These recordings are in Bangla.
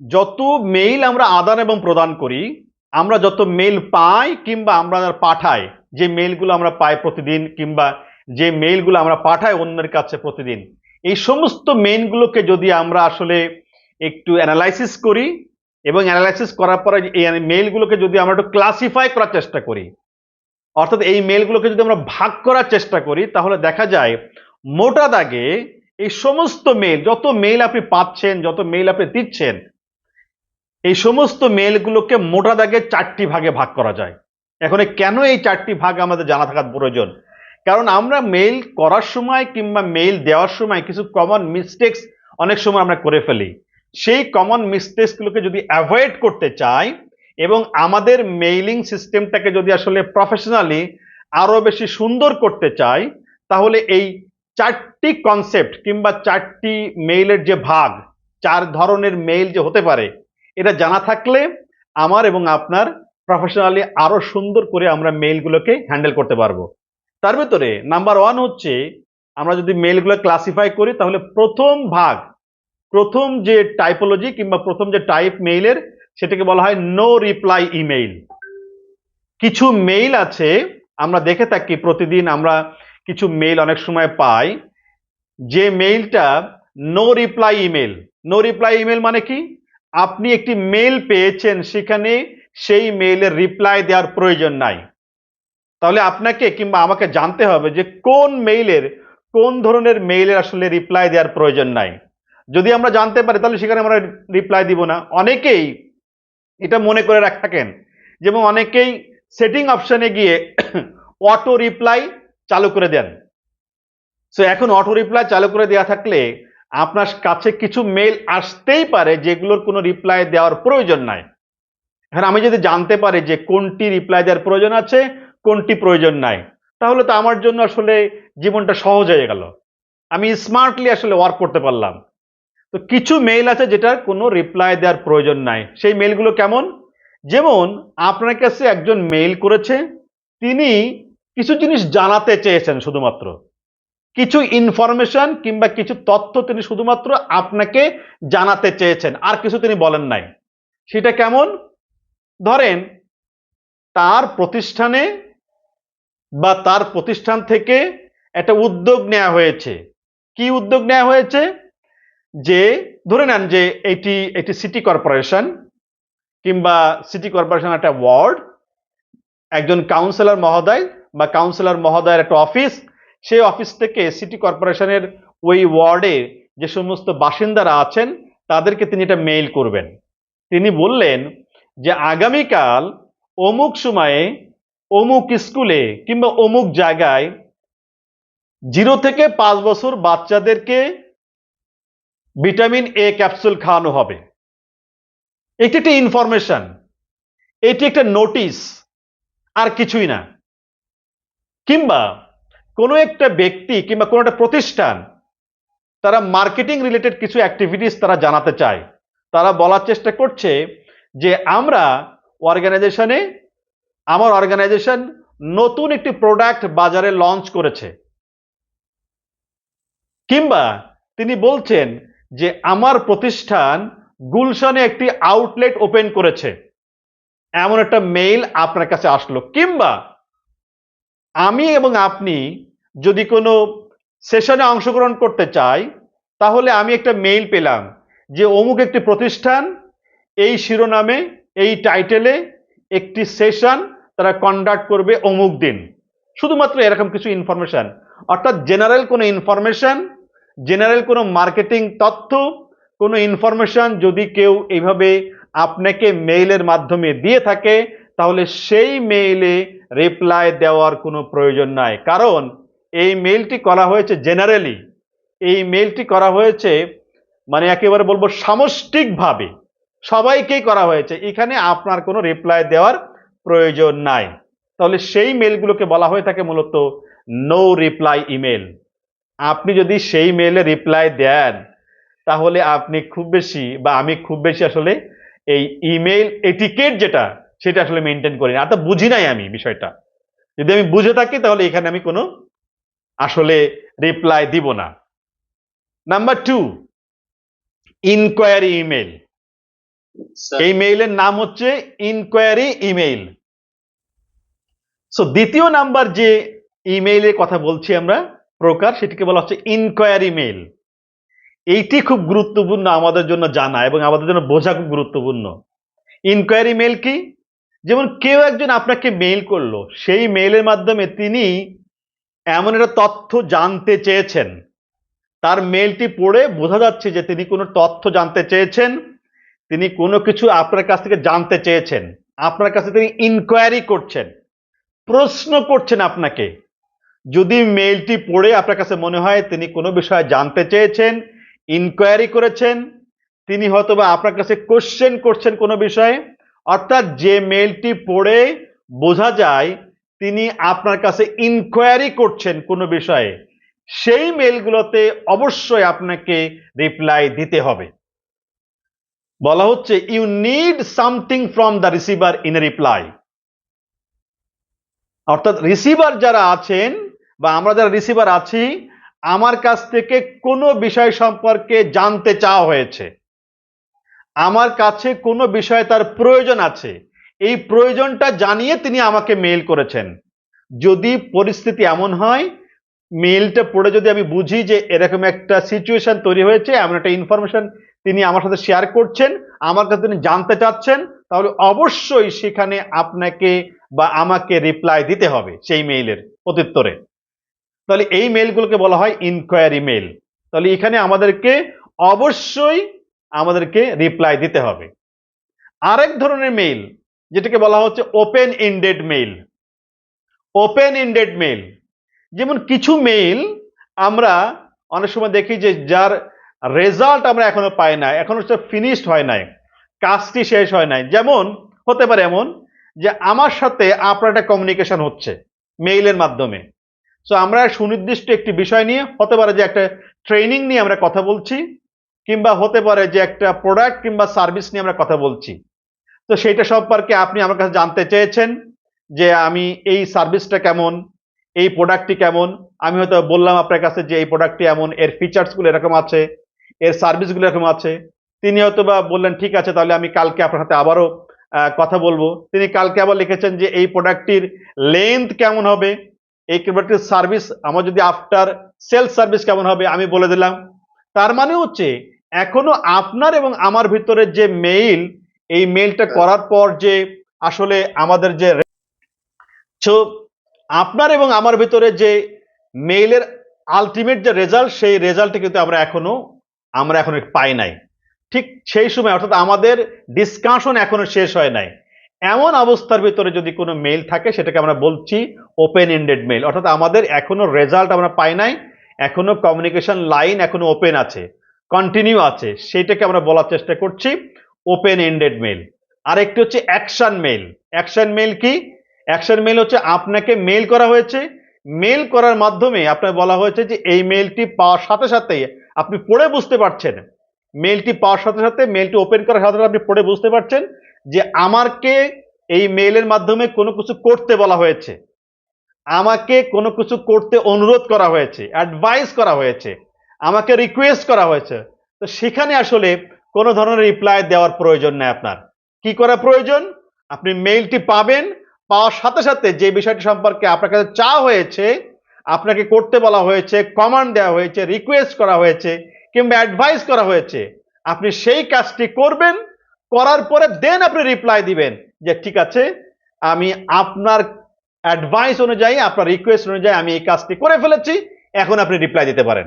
যত মেইল আমরা আদান এবং প্রদান করি, আমরা যত মেইল পাই কিংবা আমরা পাঠাই, যে মেইলগুলো আমরা পাই প্রতিদিন কিংবা যে মেইলগুলো আমরা পাঠাই অন্যের কাছে প্রতিদিন, এই সমস্ত মেইলগুলোকে যদি আমরা আসলে একটু অ্যানালাইসিস করি এবং অ্যানালাইসিস করার পরে এই মেইলগুলোকে যদি আমরা একটু ক্লাসিফাই করার চেষ্টা করি, অর্থাৎ এই মেইলগুলোকে যদি আমরা ভাগ করার চেষ্টা করি, তাহলে দেখা যায় মোটা দাগে এই সমস্ত মেইল যত মেইল আপনি পাচ্ছেন, যত মেইল আপনি দিচ্ছেন এই সমস্ত মেলগুলোকে মোটা দাগে চারটি ভাগে ভাগ করা যায়। এখন কেন এই চারটি ভাগ আমাদের জানা থাকার প্রয়োজন? কারণ আমরা মেইল করার সময় কিংবা মেইল দেওয়ার সময় কিছু কমন মিস্টেক্স অনেক সময় আমরা করে ফেলি। সেই কমন মিস্টেক্সগুলোকে যদি অ্যাভয়েড করতে চাই এবং আমাদের মেইলিং সিস্টেমটাকে যদি আসলে প্রফেশনালি আরও বেশি সুন্দর করতে চাই, তাহলে এই চারটি কনসেপ্ট কিংবা চারটি মেইলের যে ভাগ, চার ধরনের মেইল যে হতে পারে এটা জানা থাকলে আমার এবং আপনার প্রফেশনালি আরও সুন্দর করে আমরা মেইলগুলোকে হ্যান্ডেল করতে পারব। তার ভিতরে নাম্বার ওয়ান হচ্ছে, আমরা যদি মেইলগুলো ক্লাসিফাই করি তাহলে প্রথম ভাগ, প্রথম যে টাইপোলজি কিংবা প্রথম যে টাইপ মেইলের সেটাকে বলা হয় নো রিপ্লাই ইমেইল কিছু মেইল আছে, আমরা দেখে থাকি প্রতিদিন আমরা কিছু মেইল অনেক সময় পাই, যে মেইলটা no reply email no reply email মানে কি? আপনি একটি মেইল পেয়েছেন সেখানে সেই মেইলের রিপ্লাই দেওয়ার প্রয়োজন নাই। তাহলে আপনাকে কিংবা আমাকে জানতে হবে যে কোন মেইলের কোন ধরনের মেইলের আসলে রিপ্লাই দেওয়ার প্রয়োজন নাই। যদি আমরা জানতে পারি, তাহলে সেখানে আমরা রিপ্লাই দিব না। অনেকেই এটা মনে করে রাখ থাকেন, যেমন অনেকেই সেটিং অপশনে গিয়ে অটো রিপ্লাই চালু করে দেন। সো এখন অটো রিপ্লাই চালু করে দেওয়া থাকলে আপনার কাছে কিছু মেইল আসতেই পারে যেগুলোর কোনো রিপ্লাই দেওয়ার প্রয়োজন নাই। এখন আমি যদি জানতে পারি যে কোনটি রিপ্লাই দেওয়ার প্রয়োজন আছে, কোনটি প্রয়োজন নাই, তাহলে তো আমার জন্য আসলে জীবনটা সহজ হয়ে গেল। আমি স্মার্টলি আসলে ওয়ার্ক করতে পারলাম। তো কিছু মেইল আছে যেটার কোনো রিপ্লাই দেওয়ার প্রয়োজন নাই। সেই মেইলগুলো কেমন? যেমন, আপনার কাছে একজন মেইল করেছে, তিনি কিছু জিনিস জানাতে চেয়েছেন শুধুমাত্র। কিছু ইনফরমেশন কিংবা কিছু তথ্য তিনি শুধুমাত্র আপনাকে জানাতে চেয়েছেন, আর কিছু তিনি বলেন নাই। সেটা কেমন? ধরেন, তার প্রতিষ্ঠানে বা তার প্রতিষ্ঠান থেকে একটা উদ্যোগ নেওয়া হয়েছে। কি উদ্যোগ নেওয়া হয়েছে? যে, ধরে নেন যে, এটি এটি সিটি কর্পোরেশন কিংবা সিটি কর্পোরেশন একটা ওয়ার্ড একজন কাউন্সিলর মহোদয় বা কাউন্সিলর মহোদয়ের একটা অফিস সেই অফিস থেকে সিটি কর্পোরেশনের ওই ওয়ার্ডে যে সমস্ত বাসিন্দারা আছেন, তাদেরকে তিনি এটা মেইল করবেন। তিনি বললেন যে আগামীকাল অমুক সময়ে অমুক স্কুলে কিংবা অমুক জায়গায় জিরো থেকে পাঁচ বছর বাচ্চাদেরকে ভিটামিন এ ক্যাপসুল খাওয়ানো হবে। এটি একটি ইনফরমেশন এটি একটা নোটিশ আর কিছুই না। কিংবা কোনো একটা ব্যক্তি কিংবা কোনো একটা প্রতিষ্ঠান, তারা মার্কেটিং রিলেটেড কিছু অ্যাক্টিভিটিস তারা জানাতে চায়। তারা বলার চেষ্টা করছে যে আমরা অর্গানাইজেশনে আমার অর্গানাইজেশন নতুন একটি প্রোডাক্ট বাজারে লঞ্চ করেছে। কিংবা তিনি বলছেন যে আমার প্রতিষ্ঠান গুলশানে একটি আউটলেট ওপেন করেছে। এমন একটা মেইল আপনার কাছে আসলো। কিংবা আমি এবং আপনি যদি কোনো সেশনে অংশগ্রহণ করতে চাই, তাহলে আমি একটা মেইল পেলাম যে অমুক একটি প্রতিষ্ঠান, এই শিরোনামে, এই টাইটেলে একটি সেশন তারা কন্ডাক্ট করবে অমুক দিন। শুধুমাত্র এরকম কিছু ইনফরমেশন অর্থাৎ জেনারেল কোনো ইনফরমেশন জেনারেল কোনো মার্কেটিং তথ্য, কোনো ইনফরমেশন যদি কেউ এইভাবে আপনাকে মেইলের মাধ্যমে দিয়ে থাকে তাহলে সেই মেইলে রিপ্লাই দেওয়ার কোনো প্রয়োজন নাই। কারণ এই মেইলটি করা হয়েছে জেনারেলি এই মেইলটি করা হয়েছে মানে একেবারে বলব সামষ্টিকভাবে। সবাইকেই করা হয়েছে। এখানে আপনার কোনো রিপ্লাই দেওয়ার প্রয়োজন নাই। তাহলে সেই মেইলগুলোকে বলা হয়ে থাকে মূলত নো রিপ্লাই ইমেল আপনি যদি সেই মেইলে রিপ্লাই দেন, তাহলে আপনি খুব বেশি বা আমি খুব বেশি আসলে এই ইমেইল এটিকেট যেটা সেটা আসলে মেনটেন করি না। তো বুঝি নাই আমি বিষয়টা। যদি আমি বুঝে থাকি তাহলে এখানে আমি কোনো আসলে রিপ্লাই দিব না। নাম্বার টু ইনকোয়ারি ইমেল এই মেইলের নাম হচ্ছে ইনকোয়ারি ইমেইল সো দ্বিতীয় নাম্বার যে ইমেইলের কথা বলছি আমরা প্রকার সেটিকে বলা হচ্ছে ইনকোয়ারি মেইল এইটি খুব গুরুত্বপূর্ণ আমাদের জন্য জানা এবং আমাদের জন্য বোঝা খুব গুরুত্বপূর্ণ। ইনকোয়ারি মেইল কি? যেমন কেউ একজন আপনাকে মেইল করল, সেই মেইলের মাধ্যমে তিনি এমন একটা তথ্য জানতে চেয়েছেন। তার মেইলটি পড়ে বোঝা যাচ্ছে যে তিনি কোনো তথ্য জানতে চেয়েছেন, তিনি কোনো কিছু আপনার কাছ থেকে জানতে চেয়েছেন। আপনার কাছে তিনি ইনকোয়ারি করছেন, প্রশ্ন করছেন আপনাকে। যদি মেইলটি পড়ে আপনার কাছে মনে হয় তিনি কোনো বিষয়ে জানতে চেয়েছেন ইনকোয়ারি করেছেন, তিনি হয়তোবা আপনার কাছে কোশ্চেন করছেন কোনো বিষয়ে অর্থাৎ যে মেইলটি পড়ে বোঝা যায়, তিনি আপনার কাছে ইনকোয়ারি করছেন কোনো বিষয়ে, সেই মেইলগুলোতে অবশ্যই আপনাকে রিপ্লাই দিতে হবে। বলা হচ্ছে you need something from the receiver in a reply অর্থাৎ রিসিভার যারা আছেন বা আমরা যারা রিসিভার আছি, আমার কাছ থেকে কোনো বিষয় সম্পর্কে জানতে চাওয়া হয়েছে। আমার কাছে কোনো বিষয়ে তার প্রয়োজন আছে। এই প্রয়োজনটা জানিয়ে তিনি আমাকে মেইল করেছেন। যদি পরিস্থিতি এমন হয় মেইলটা পড়ে যদি আমি বুঝি যে এরকম একটা সিচুয়েশন তৈরি হয়েছে, এমন একটা ইনফরমেশন তিনি আমার সাথে শেয়ার করছেন, আমার কাছে তিনি জানতে চাচ্ছেন, তাহলে অবশ্যই সেখানে আপনাকে বা আমাকে রিপ্লাই দিতে হবে সেই মেইলের প্রত্যুত্তরে। তাহলে এই মেইলগুলোকে বলা হয় ইনকোয়ারি মেইল তাহলে এখানে আমাদেরকে অবশ্যই আমাদেরকে রিপ্লাই দিতে হবে। আরেক ধরনের মেইল যেটাকে বলা হচ্ছে open ended mail open ended mail যেমন কিছু মেইল আমরা অনেক সময় দেখি যে যার রেজাল্ট আমরা এখনও পাই না, এখনও সেটা ফিনিশড হয় নাই, কাজটি শেষ হয় নাই। যেমন, হতে পারে এমন যে আমার সাথে আপনার একটা কমিউনিকেশন হচ্ছে মেইলের মাধ্যমে। সো আমরা সুনির্দিষ্ট একটি বিষয় নিয়ে, হতে পারে যে একটা ট্রেনিং নিয়ে আমরা কথা বলছি কিংবা হতে পারে যে একটা প্রোডাক্ট কিংবা সার্ভিস নিয়ে আমরা কথা বলছি। তো সেইটা সম্পর্কে আপনি আমার কাছে জানতে চেয়েছেন যে আমি এই সার্ভিসটা কেমন, এই প্রোডাক্টটি কেমন। আমি হয়তো বললাম আপনার কাছে যে এই প্রোডাক্টটি এমন, এর ফিচার্সগুলো এরকম আছে, এর সার্ভিসগুলো এরকম আছে। তিনি হয়তো বা বললেন, ঠিক আছে, তাহলে আমি কালকে আপনার সাথে আবারও কথা বলব। তিনি কালকে আবার লিখেছেন যে, এই প্রোডাক্টটির লেন্থ কেমন হবে? এই প্রোডাক্টের সার্ভিস আমার যদি আফটার সেলস সার্ভিস কেমন হবে? আমি বলে দিলাম। তার মানে হচ্ছে এখনও আপনার এবং আমার ভিতরে যে মেইল এই মেইলটা করার পর যে আসলে আমাদের যে আপনার এবং আমার ভিতরে যে মেইলের আলটিমেট যে রেজাল্ট সেই রেজাল্টে কিন্তু আমরা এখনও আমরা এখনও পাই নাই। ঠিক সেই সময়, অর্থাৎ আমাদের ডিসকাশন এখনও শেষ হয় নাই। এমন অবস্থার ভিতরে যদি কোনো মেইল থাকে, সেটাকে আমরা বলছি ওপেন এন্ডেড মেইল অর্থাৎ আমাদের এখনও রেজাল্ট আমরা পাই নাই, এখনও কমিউনিকেশন লাইন এখনও ওপেন আছে। কন্টিনিউ আছে। সেইটাকে আমরা বলার চেষ্টা করছি। ওপেন এন্ডেড মেইল আরেকটি হচ্ছে অ্যাকশন মেইল অ্যাকশন মেল কি? অ্যাকশন মেইল হচ্ছে আপনাকে মেইল করা হয়েছে। মেইল করার মাধ্যমে আপনার বলা হয়েছে যে এই মেলটি পাওয়ার সাথে সাথে আপনি পড়ে বুঝতে পারছেন। মেলটি পাওয়ার সাথে সাথে মেলটি ওপেন করার সাথে সাথে আপনি পড়ে বুঝতে পারছেন যে আমাকে এই মেইলের মাধ্যমে কোনো কিছু করতে বলা হয়েছে। আমাকে কোনো কিছু করতে অনুরোধ করা হয়েছে। অ্যাডভাইস করা হয়েছে। আমাকে রিকোয়েস্ট করা হয়েছে। তো সেখানে আসলে কোনো ধরনের রিপ্লাই দেওয়ার প্রয়োজন নেই আপনার। কি করা প্রয়োজন? আপনি মেইলটি পাবেন, পাওয়ার সাথে সাথে যে বিষয়টি সম্পর্কে আপনার কাছে চাওয়া হয়েছে, আপনাকে করতে বলা হয়েছে কমান্ড দেওয়া হয়েছে রিকোয়েস্ট করা হয়েছে, কিংবা অ্যাডভাইস করা হয়েছে, আপনি সেই কাজটি করবেন, করার পরে দেন আপনি রিপ্লাই দিবেন যে, ঠিক আছে, আমি আপনার অ্যাডভাইস অনুযায়ী, আপনার রিকোয়েস্ট অনুযায়ী আমি এই কাজটি করে ফেলেছি, এখন আপনি রিপ্লাই দিতে পারেন।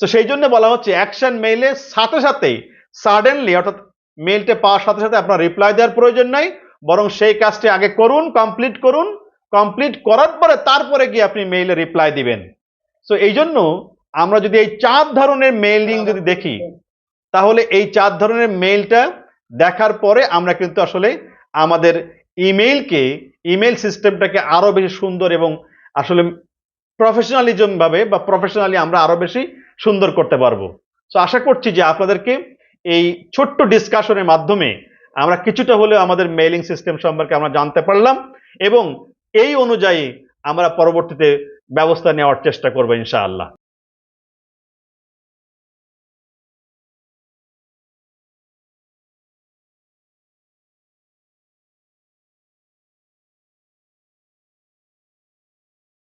তো সেই জন্য বলা হচ্ছে অ্যাকশন মেইলে সাথে সাথেই সাডেনলি অর্থাৎ মেইলটা পাওয়ার সাথে সাথে আপনার রিপ্লাই দেওয়ার প্রয়োজন নাই, বরং সেই কাজটি আগে করুন কমপ্লিট করুন কমপ্লিট করার পরে তারপরে গিয়ে আপনি মেইলে রিপ্লাই দিবেন। সো এই জন্য আমরা যদি এই চার ধরনের মেইলিং যদি দেখি, তাহলে এই চার ধরনের মেইলটা দেখার পরে আমরা কিন্তু আসলে আমাদের ইমেইলকে ইমেইল সিস্টেমটাকে আরও বেশি সুন্দর এবং আসলে প্রফেশনালিজম ভাবে বা প্রফেশনালি আমরা আরও বেশি সুন্দর করতে পারব। তো আশা করছি যে আপনাদেরকে এই ছোট্ট ডিসকাশনের মাধ্যমে আমরা কিছুটা হলেও আমাদের মেলিং সিস্টেম সম্পর্কে আমরা জানতে পারলাম এবং এই অনুযায়ী আমরা পরবর্তীতে ব্যবস্থা নেওয়ার চেষ্টা করব ইনশাআল্লাহ।